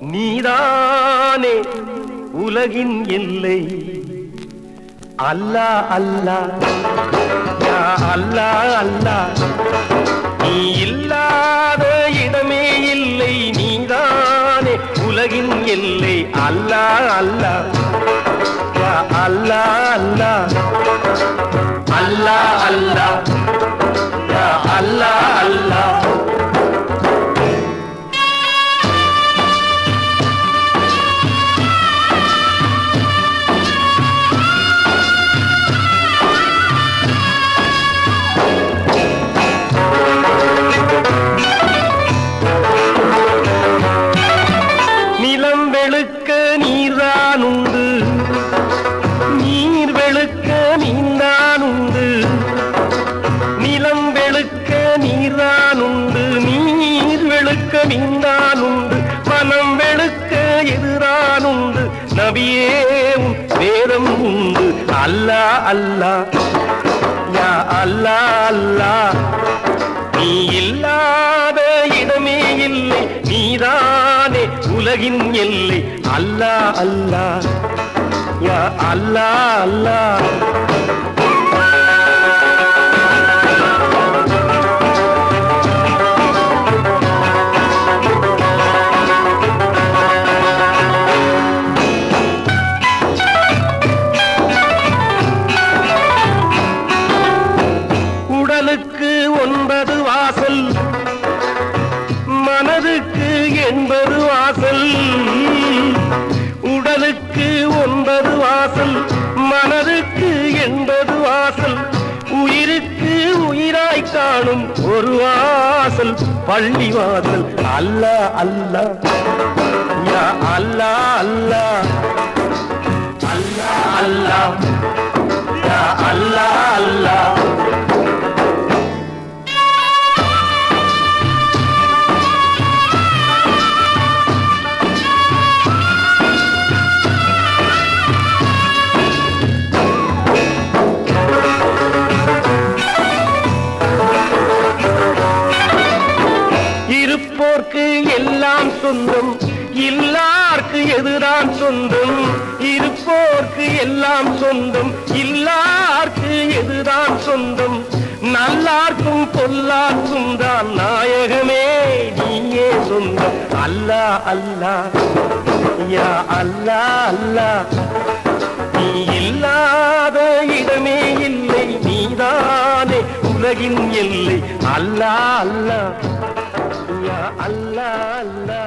நீதானே உலகின் எல்லை. அல்லா அல்லா. அல்லா அல்லா. நீ இல்லாத இடமே இல்லை. நீதானே உலகின் எல்லை. அல்லா அல்லா. அல்லா அல்லா. நிலம் வெளுக்க நீர்தான் உண்டு நீர் வெளுக்க நீந்தான் உண்டு நிலம் வெளுக்க நீர்தான் உண்டு நீர் வெளுக்க நீந்தான் உண்டு மனம் வெளுக்க எதிரான் உண்டு நபியே வேதம் உண்டு. அல்லா அல்லா. யா அல்லா அல்லா. நீ இல்லாத இடமே இல்லை. நீதான் உலகின் எல்லை. அல்லா அல்லா. யா அல்லா அல்லா. உயிராய் காணும் ஒரு வாசல் பள்ளி வாசல். அல்லா அல்லா. யா அல்லா அல்லா. அல்லா அல்லா. எல்லாம் சொந்தம். இல்லார்க்கு எதுதான் சொந்தம்? இருப்போர்க்கு எல்லாம் சொந்தம். இல்லார்க்கு எதுதான் சொந்தம்? நல்லார்க்கும் பொல்லார்க்கும் தான் நாயகமே. நீயே சொந்தம். அல்லா அல்லா. யா அல்லா அல்லா. நீ இல்லாத இடமே இல்லை. நீதானே உலகின் எல்லை. அல்லா அல்லா. யா அல்லா அல்லா